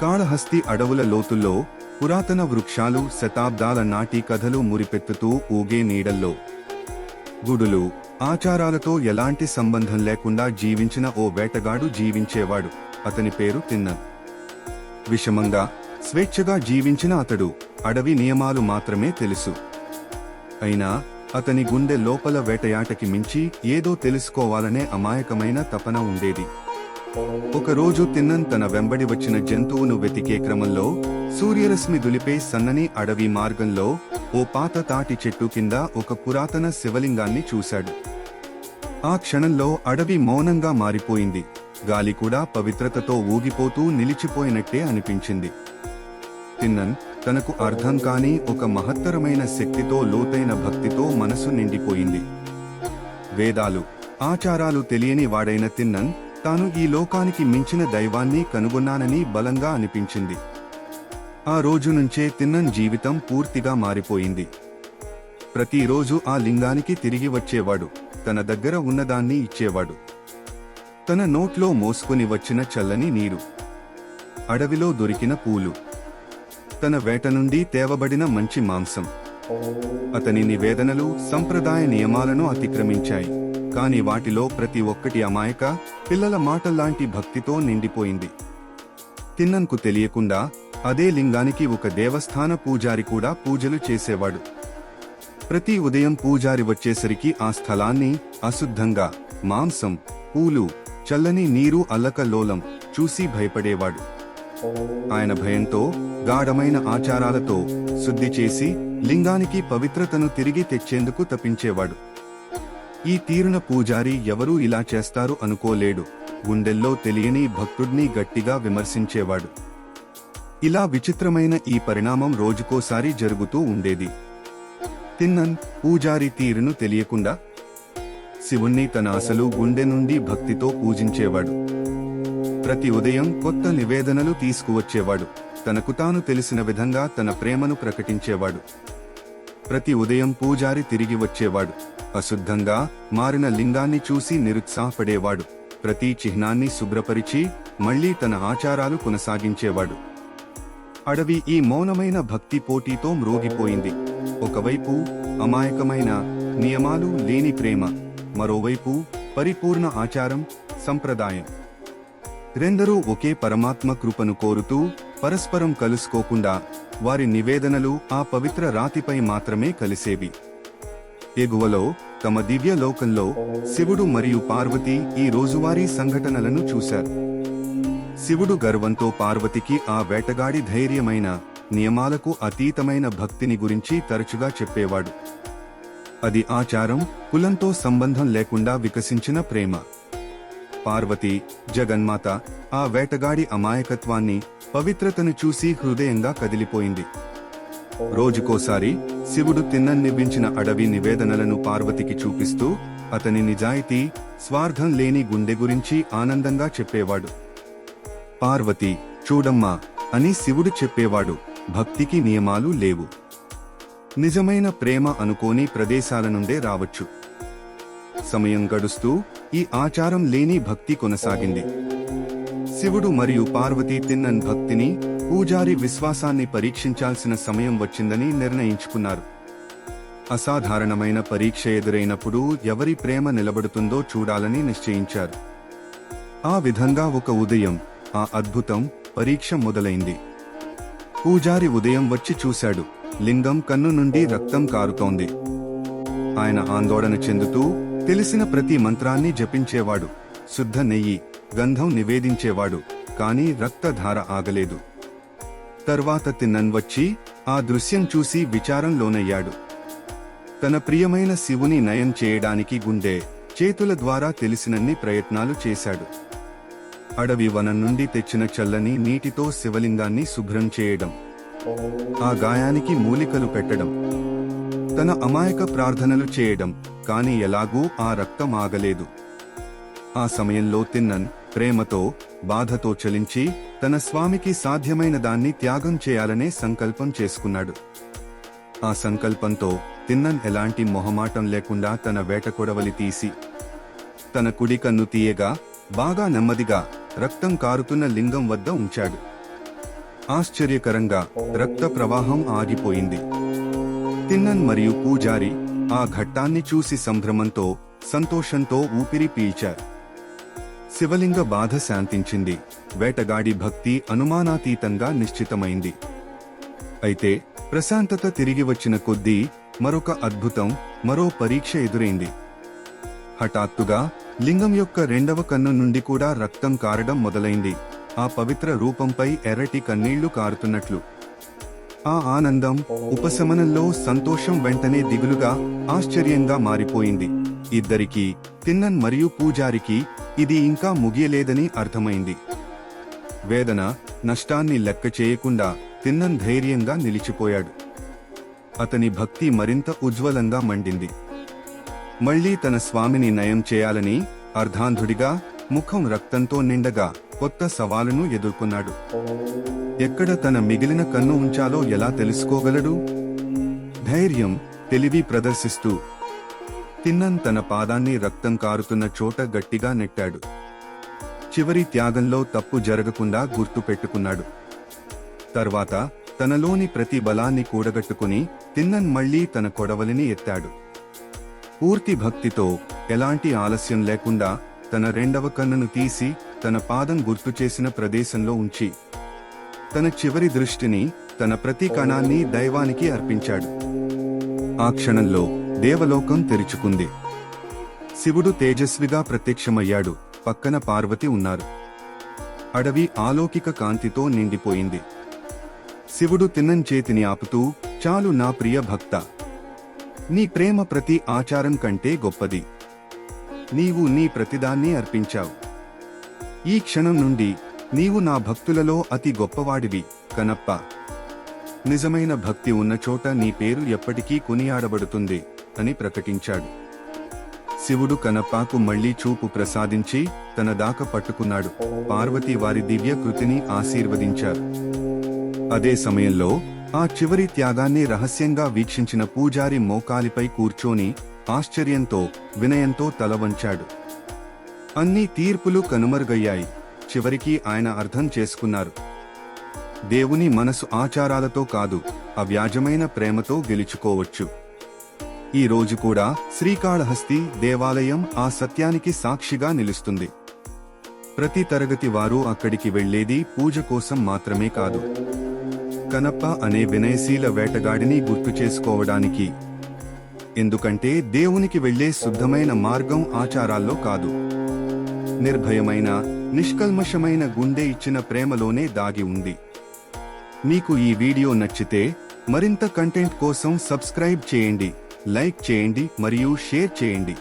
కాళహస్తి అడవుల లోతుల్లో పురాతన వృక్షాలు శతాబ్దాల నాటి కథలు మురిపెత్తుతూ ఊగే నీడల్లో. గుడులు ఆచారాలతో ఎలాంటి సంబంధం లేకుండా జీవించిన ఓ వేటగాడు జీవించేవాడు. అతని పేరు తిన్న విషమంగా స్వేచ్ఛగా జీవించిన అతడు అడవి నియమాలు మాత్రమే తెలుసు. అయినా అతని గుండె లోపల వేటయాటకి మించి ఏదో తెలుసుకోవాలనే అమాయకమైన తపన ఉండేది. ఒకరోజు తిన్నన్ తన వెంబడి వచ్చిన జంతువును వెతికే క్రమంలో సూర్యరశ్మి దులిపే సన్నని అడవి మార్గంలో ఓ పాత తాటి చెట్టు కింద ఒక పురాతన శివలింగాన్ని చూశాడు. ఆ క్షణంలో అడవి మౌనంగా మారిపోయింది. గాలి కూడా పవిత్రతతో ఊగిపోతూ నిలిచిపోయినట్టే అనిపించింది. తిన్నన్ తనకు అర్థం కాని ఒక మహత్తరమైన శక్తితో లోతైన భక్తితో మనసు నిండిపోయింది. వేదాలు ఆచారాలు తెలియని వాడైన తిన్నన్ తాను ఈ లోకానికి మించిన దైవాన్ని కనుగొన్నానని బలంగా అనిపించింది. ఆ రోజు నుంచే తిన్నన్ జీవితం పూర్తిగా మారిపోయింది. ప్రతిరోజు ఆ లింగానికి తిరిగి వచ్చేవాడు తన దగ్గర ఉన్నదాన్ని ఇచ్చేవాడు. తన నోట్లో మోసుకుని వచ్చిన చల్లని నీరు. అడవిలో దొరికిన పూలు. తన వేట నుండి తేవబడిన మంచి మాంసం. అతని నివేదనలు సంప్రదాయ నియమాలను అతిక్రమించాయి. కాని వాటిలో ప్రతి ఒక్కటి అమాయక పిల్లల మాటల్లాంటి భక్తితో నిండిపోయింది. తిన్నన్కు తెలియకుండా అదే లింగానికి ఒక దేవస్థాన పూజారి కూడా పూజలు చేసేవాడు. ప్రతి ఉదయం పూజారి వచ్చేసరికి ఆ స్థలాన్ని అశుద్ధంగా మాంసం పూలు చల్లని నీరు అల్లకలోలం చూసి భయపడేవాడు. ఆయన భయంతో గాఢమైన ఆచారాలతో శుద్ధి చేసి లింగానికి పవిత్రతను తిరిగి తెచ్చేందుకు తప్పించేవాడు ఈ తీరున పూజారి ఎవరూ ఇలా చేస్తారు అనుకోలేడు. గుండెల్లో తెలియని భక్తుడిని గట్టిగా విమర్శించేవాడు. ఇలా విచిత్రమైన ఈ పరిణామం రోజుకోసారి జరుగుతూ ఉండేది. తిన్నన్ పూజారి తీరును తెలియకుండా శివుణ్ణి తన అసలు గుండె నుండి భక్తితో పూజించేవాడు. ప్రతి ఉదయం కొత్త నివేదనలు తీసుకువచ్చేవాడు. తనకు తాను తెలిసిన విధంగా తన ప్రేమను ప్రకటించేవాడు. ప్రతి ఉదయం పూజారి తిరిగి వచ్చేవాడు. అశుద్ధంగా మారిన లింగాన్ని చూసి నిరుత్సాహపడేవాడు. ప్రతి చిహ్నాన్ని శుభ్రపరిచి మళ్ళీ తన ఆచారాలు కొనసాగించేవాడు. అడవి ఈ మౌనమైన భక్తి పోటీతో మ్రోగిపోయింది. ఒకవైపు అమాయకమైన నియమాలు లేని ప్రేమ మరోవైపు పరిపూర్ణ ఆచారం సంప్రదాయం. రెందరూ ఒకే పరమాత్మ కృపను కోరుతూ పరస్పరం కలుసుకోకుండా వారి నివేదనలు ఆ పవిత్ర రాతిపై మాత్రమే కలిసేవి. ఎగువలో తమ దివ్య లోకంలో శివుడు మరియు పార్వతి ఈ రోజువారీ సంఘటనలను చూశారు. శివుడు గర్వంతో పార్వతికి ఆ వేటగాడి ధైర్యమైన నియమాలకు అతీతమైన భక్తిని గురించి తరచుగా చెప్పేవాడు. అది ఆచారం కులంతో సంబంధం లేకుండా వికసించిన ప్రేమ. పార్వతి జగన్మాత ఆ వేటగాడి అమాయకత్వాన్ని పవిత్రతను చూసి హృదయంగా కదిలిపోయింది. రోజుకోసారి శివుడు తిన్నన్నివ్వించిన అడవి నివేదనలను పార్వతికి చూపిస్తూ అతని నిజాయితీ స్వార్థం లేని గుండె గురించి ఆనందంగా చెప్పేవాడు. పార్వతి చూడమ్మా అని శివుడు చెప్పేవాడు భక్తికి నియమాలు లేవు. నిజమైన ప్రేమ అనుకోని ప్రదేశాల నుండే రావచ్చు. సమయం గడుస్తూ ఈ ఆచారం లేని భక్తి కొనసాగింది. శివుడు మరియు పార్వతి తిన్నన్ భక్తిని పూజారి విశ్వాసాన్ని పరీక్షించాల్సిన సమయం వచ్చిందని నిర్ణయించుకున్నారు. అసాధారణమైన పరీక్ష ఎదురైనప్పుడు ఎవరి ప్రేమ నిలబడుతుందో చూడాలని నిశ్చయించారు. ఆ విధంగా ఒక ఉదయం ఆ అద్భుతం పరీక్ష మొదలైంది. పూజారి ఉదయం వచ్చి చూశాడు. లింగం కన్ను నుండి రక్తం కారుతోంది. ఆయన ఆందోళన చెందుతూ తెలిసిన ప్రతి మంత్రాన్ని జపించేవాడు. శుద్ధ నెయ్యి గంధం నివేదించేవాడు. కానీ రక్తధార ఆగలేదు. తర్వాత తిన్నన్ వచ్చి ఆ దృశ్యం చూసి విచారంలోనయ్యాడు తన ప్రియమైన శివుని నయం చేయడానికి గుండె చేతుల ద్వారా తెలిసినన్ని ప్రయత్నాలు చేశాడు. అడవి వనం నుండి తెచ్చిన చల్లని నీటితో శివలింగాన్ని శుభ్రం చేయడం ఆ గాయానికి మూలికలు పెట్టడం తన అమాయక ప్రార్థనలు చేయడం కాని ఎలాగూ ఆ రక్తం ఆగలేదు. ఆ సమయంలో తిన్నన్ ప్రేమతో బాధతో చలించి తన స్వామికి సాధ్యమైన దాన్ని త్యాగం చేయాలనే సంకల్పం చేసుకున్నాడు. ఆ సంకల్పంతో తిన్నన్ ఎలాంటి మొహమాటం లేకుండా తన వేట కొడవలి తీసి తన కుడి కన్ను తీయగా బాగా నెమ్మదిగా రక్తం కారుతున్న లింగం వద్ద ఉంచాడు. ఆశ్చర్యకరంగా రక్త ప్రవాహం ఆగిపోయింది. తిన్నన్ మరియు పూజారి ఆ ఘట్టాన్ని చూసి సంభ్రమంతో సంతోషంతో ఊపిరి పీల్చారు. శివలింగ బాధ శాంతించింది. వేటగాడి భక్తి అనుమానాతీతంగా నిశ్చితమైంది. అయితే ప్రశాంతత తిరిగి వచ్చిన కొద్దీ మరొక అద్భుతం మరో పరీక్ష ఎదురైంది. హఠాత్తుగా లింగం యొక్క రెండవ కన్ను నుండి కూడా రక్తం కారడం మొదలైంది. ఆ పవిత్ర రూపంపై ఎర్రటి కన్నీళ్ళు కారుతున్నట్లు. ఆ ఆనందం ఉపశమనంలో సంతోషం వెంటనే దిగులుగా ఆశ్చర్యంగా మారిపోయింది. ఇద్దరికీ తిన్నన్ మరియు పూజారికి ఇది ఇంకా ముగియలేదని అర్థమైంది. వేదన నష్టాన్ని లెక్క చేయకుండా తిన్నన్ ధైర్యంగా నిలిచిపోయాడు. అతని భక్తి మరింత ఉజ్వలంగా మండింది. మళ్ళీ తన స్వామిని నయం చేయాలని అర్ధాంధుడిగా ముఖం రక్తంతో నిండగా కొత్త సవాలును ఎదుర్కొన్నాడు. ఎక్కడ తన మిగిలిన కన్ను ఉంచాలో ఎలా తెలుసుకోగలడు? ధైర్యం తెలివి ప్రదర్శిస్తూ తిన్నన్ తన పాదాన్ని రక్తం కారుతున్న చోట గట్టిగా నెట్టాడు. చివరి త్యాగంలో తప్పు జరగకుండా గుర్తు పెట్టుకున్నాడు. తర్వాత తనలోని ప్రతి బలాన్ని కూడగట్టుకుని తిన్నన్ మళ్ళీ తన కొడవలిని ఎత్తాడు. పూర్తి భక్తితో ఎలాంటి ఆలస్యం లేకుండా తన రెండవ కన్నును తీసి తన పాదం గుర్తు చేసిన ప్రదేశంలో ఉంచి తన చివరి దృష్టిని తన ప్రతి కణాన్ని దైవానికి అర్పించాడు. ఆ క్షణంలో దేవలోకం తెరుచుకుంది. శివుడు తేజస్విగా ప్రత్యక్షమయ్యాడు. పక్కన పార్వతి ఉన్నారు. అడవి ఆలౌకిక కాంతితో నిండిపోయింది. శివుడు తిన్నం చేతిని ఆపుతూ చాలు నా ప్రియ భక్త! నీ ప్రేమ ప్రతి ఆచారం కంటే గొప్పది. నీవు నీ ప్రతిదాన్ని అర్పించావు. ఈ క్షణం నుండి నీవు నా భక్తులలో అతి గొప్పవాడివి కనప్ప! నిజమైన భక్తి ఉన్న చోట నీ పేరు ఎప్పటికీ కొనియాడబడుతుంది అని ప్రకటించాడు. శివుడు కనప్పాకు మళ్ళీ చూపు ప్రసాదించి తన దాక పట్టుకున్నాడు. పార్వతి వారి దివ్య కృతిని ఆశీర్వదించారు. అదే సమయంలో ఆ చివరి త్యాగాన్ని రహస్యంగా వీక్షించిన పూజారి మోకాలిపై కూర్చొని ఆశ్చర్యంతో వినయంతో తల వంచాడు. అన్ని తీర్పులు కనుమరుగయ్యాయి. చివరికి ఆయన అర్థం చేసుకున్నారు. దేవుని మనసు ఆచారాలతో కాదు అవ్యాజమైన ప్రేమతో గెలుచుకోవచ్చు. ఈ రోజు కూడా శ్రీకాళహస్తి దేవాలయం ఆ సత్యానికి సాక్షిగా నిలుస్తుంది. ప్రతి తరగతి వారు అక్కడికి వెళ్ళేది పూజ కోసం మాత్రమే కాదు. కనప్ప అనే వినయశీల వేటగాడిని గుర్తు చేసుకోవడానికి. ఎందుకంటే దేవునికి వెళ్ళే శుద్ధమైన మార్గం ఆచారాల్లో కాదు. నిర్భయమైన నిష్కల్మషమైన గుండె ఇచ్చిన ప్రేమలోనే దాగి ఉంది. మీకు ఈ వీడియో నచ్చితే మరింత కంటెంట్ కోసం సబ్స్క్రైబ్ చేయండి లైక్ చేయండి మరియు షేర్ చేయండి.